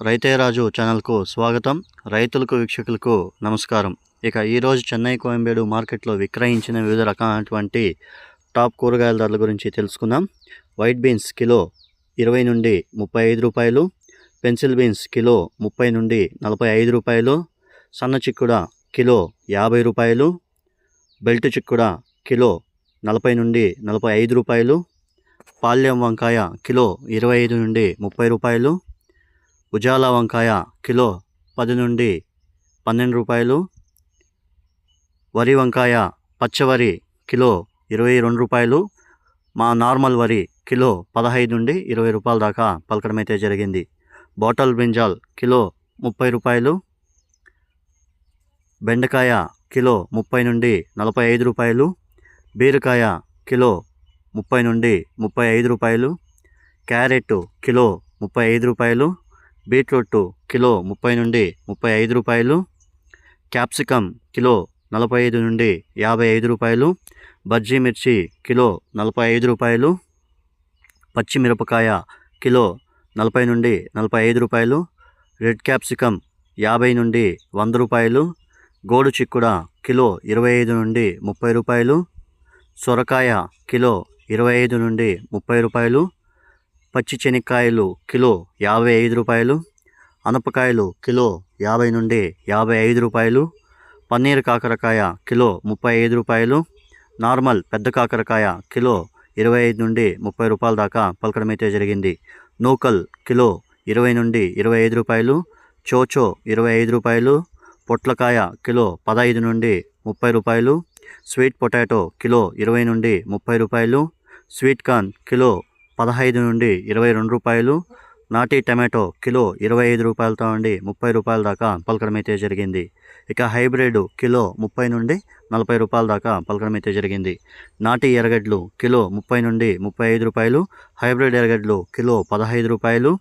రైతేరాజు ఛానల్కు స్వాగతం. రైతులకు వీక్షకులకు నమస్కారం. ఇక ఈరోజు చెన్నై కోయంబేడు మార్కెట్లో విక్రయించిన వివిధ రకాలైనటువంటి టాప్ కూరగాయల ధరల గురించి తెలుసుకుందాం. వైట్ బీన్స్ కిలో ఇరవై నుండి ముప్పై ఐదు రూపాయలు పెన్సిల్ బీన్స్ కిలో ముప్పై నుండి నలభై ఐదు రూపాయలు సన్న చిక్కుడ కిలో యాభై రూపాయలు బెల్ట్ చిక్కుడ కిలో నలభై నుండి నలభై ఐదు రూపాయలు పాల్యం వంకాయ కిలో ఇరవై ఐదు నుండి ముప్పై రూపాయలు ఉజాలా వంకాయ కిలో పది నుండి పన్నెండు రూపాయలు. వరి వంకాయ పచ్చవరి కిలో ఇరవై రెండు రూపాయలు. మా నార్మల్ వరి కిలో పదహైదు నుండి ఇరవై రూపాయల దాకా పలకడం అయితే జరిగింది. బాటల్ బ్రింజాల్ కిలో ముప్పై రూపాయలు. బెండకాయ కిలో ముప్పై నుండి నలభై ఐదు రూపాయలు. బీరకాయ కిలో ముప్పై నుండి ముప్పై ఐదు రూపాయలు. క్యారెట్ కిలో ముప్పై ఐదు రూపాయలు. బీట్రూట్ కిలో ముప్పై నుండి ముప్పై ఐదు రూపాయలు క్యాప్సికమ్ కిలో నలభై ఐదు నుండి యాభై ఐదు రూపాయలు బజ్జీ మిర్చి కిలో నలభై ఐదు రూపాయలు పచ్చిమిరపకాయ కిలో నలభై నుండి నలభై ఐదు రూపాయలు రెడ్ క్యాప్సికమ్ యాభై నుండి వంద రూపాయలు గోడు చిక్కుడ కిలో ఇరవై ఐదు నుండి ముప్పై రూపాయలు సొరకాయ కిలో ఇరవై ఐదు నుండి ముప్పై రూపాయలు పచ్చి శనక్కాయలు కిలో యాభై ఐదు రూపాయలు అనపకాయలు కిలో యాభై నుండి యాభై ఐదు రూపాయలు పన్నీర్ కాకరకాయ కిలో ముప్పై ఐదు రూపాయలు నార్మల్ పెద్ద కాకరకాయ కిలో ఇరవై ఐదు నుండి ముప్పై రూపాయల దాకా పలకడం అయితే జరిగింది. నూకల్ కిలో ఇరవై నుండి ఇరవై ఐదు రూపాయలు చోచో ఇరవై ఐదు రూపాయలు పొట్లకాయ కిలో పదహైదు నుండి ముప్పై రూపాయలు స్వీట్ పొటాటో కిలో ఇరవై నుండి ముప్పై రూపాయలు స్వీట్ కార్న్ కిలో పదహైదు నుండి ఇరవై రెండు రూపాయలు నాటి టమాటో కిలో ఇరవై ఐదు రూపాయలతో నుండి ముప్పై రూపాయల దాకా పలకడం అయితే జరిగింది. ఇక హైబ్రిడ్ కిలో ముప్పై నుండి నలభై రూపాయల దాకా పలకడం అయితే జరిగింది. నాటి ఎర్రగడ్డలు కిలో ముప్పై నుండి ముప్పై ఐదు రూపాయలు హైబ్రిడ్ ఎర్రగడ్డలు కిలో పదహైదు రూపాయలు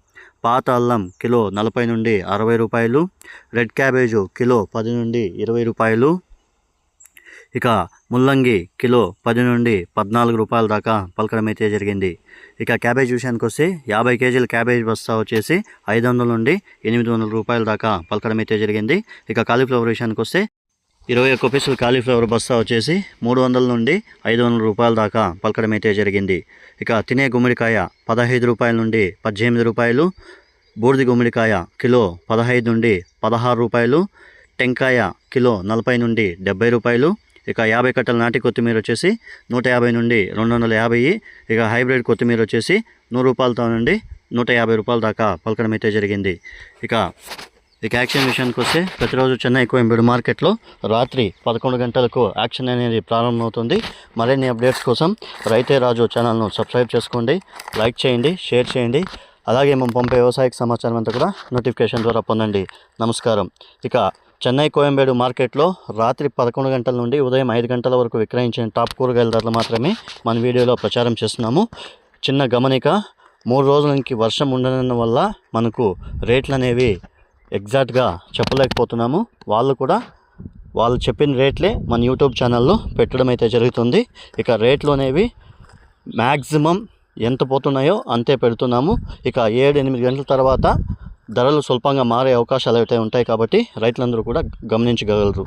పాత అల్లం కిలో నలభై నుండి అరవై రూపాయలు రెడ్ క్యాబేజు కిలో పది నుండి ఇరవై రూపాయలు ఇక ముల్లంగి కిలో పది నుండి పద్నాలుగు రూపాయల దాకా పలకడం అయితే జరిగింది. ఇక క్యాబేజ్ విషయానికి వస్తే యాభై కేజీల క్యాబేజ్ బస్తా వచ్చేసి ఐదు వందల నుండి ఎనిమిది వందల రూపాయల దాకా పలకడం అయితే జరిగింది. ఇక కాలీఫ్లవర్ విషయానికి వస్తే ఇరవై ఒక్క పీసులు కాలీఫ్లవర్ బస్తా వచ్చేసి మూడు వందల నుండి ఐదు వందల రూపాయల దాకా పలకడం అయితే జరిగింది. ఇక తినే గుమ్మడికాయ పదహైదు రూపాయల నుండి పద్దెనిమిది రూపాయలు బూర్ది గుమ్మడికాయ కిలో పదహైదు నుండి పదహారు రూపాయలు టెంకాయ కిలో నలభై నుండి డెబ్బై రూపాయలు ఇక యాభై కట్టల నాటి కొత్తిమీర వచ్చేసి నూట యాభై నుండి రెండు వందల యాభై. ఇక హైబ్రిడ్ కొత్తిమీర వచ్చేసి నూరు రూపాయలతో నుండి నూట యాభై రూపాయల దాకా పలకడం అయితే జరిగింది. ఇక ఇక యాక్షన్ విషయానికి వస్తే ప్రతిరోజు చెన్నై కోయంబేడు మార్కెట్లో రాత్రి పదకొండు గంటలకు యాక్షన్ అనేది ప్రారంభమవుతుంది. మరిన్ని అప్డేట్స్ కోసం రైతే రాజు ఛానల్ను సబ్స్క్రైబ్ చేసుకోండి లైక్ చేయండి షేర్ చేయండి. అలాగే మేము పంపే వ్యవసాయక సమాచారం అంతా కూడా నోటిఫికేషన్ ద్వారా పొందండి. నమస్కారం. ఇక చెన్నై కోయంబేడు మార్కెట్లో రాత్రి పదకొండు గంటల నుండి ఉదయం ఐదు గంటల వరకు విక్రయించిన టాప్ కూరగాయల ధరలు మాత్రమే మన వీడియోలో ప్రచారం చేస్తున్నాము. చిన్న గమనిక మూడు రోజుల నుంచి వర్షం ఉండడం వల్ల మనకు రేట్లు అనేవి ఎగ్జాక్ట్గా చెప్పలేకపోతున్నాము. వాళ్ళు కూడా వాళ్ళు చెప్పిన రేట్లే మన యూట్యూబ్ ఛానల్లో పెట్టడం అయితే జరుగుతుంది. ఇక రేట్లు అనేవి మ్యాక్సిమం ఎంత పోతున్నాయో అంతే పెడుతున్నాము. ఇక ఏడు ఎనిమిది గంటల తర్వాత ధరలు స్వల్పంగా మారే అవకాశాలు అయితే ఉంటాయి కాబట్టి రైతులందరూ కూడా గమనించగలరు.